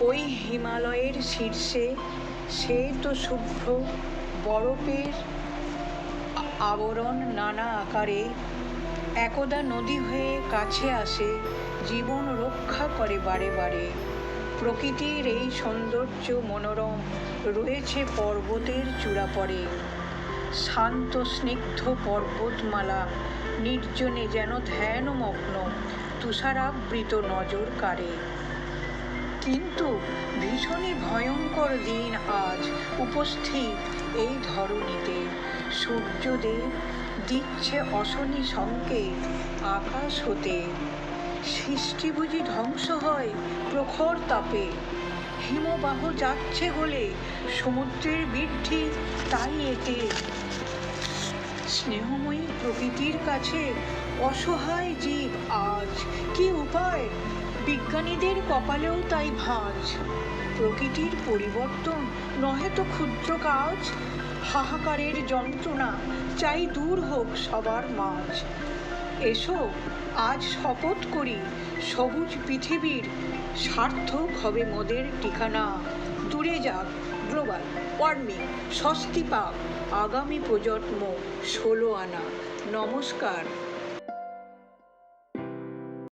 ওই হিমালয়ের শীর্ষে, সে তো শুভ্র বরফের আবরণ নানা আকারে, একদা নদী হয়ে কাছে আসে, জীবন রক্ষা করে বারে বারে। প্রকৃতির এই সৌন্দর্য মনোরম রয়েছে পর্বতের চূড়াপরে। শান্ত স্নিগ্ধ পর্বতমালা, নির্জনে যেন ধ্যানমগ্ন, তুষারাবৃত নজর কাড়ে কিন্তু ভীষণই ভয়ঙ্কর দিন আজ উপস্থিত এই ধরণীতে। সূর্যদেব দিচ্ছে অশনি সংকেত আকাশ হতে। সৃষ্টি বুঝি ধ্বংস হয় প্রখর তাপে। হিমবাহ যাচ্ছে বলে সমুদ্রের বৃদ্ধি তাই এতে। স্নেহময়ী প্রকৃতির কাছে অসহায় জীব আজ। কি উপায়? বিজ্ঞানীদের কপালেও তাই ভাঁজ। প্রকৃতির পরিবর্তন নহে তো ক্ষুদ্র কাজ। হাহাকারের যন্ত্রণা চাই দূর হোক সবার মাঝ। এসো, আজ শপথ করি, সবুজ পৃথিবীর সার্থক হবে মোদের ঠিকানা। দূরে যাক গ্লোবাল ওয়ার্মিং, স্বস্তি পাক। আগামী প্রজন্ম ষোলো আনা। নমস্কার।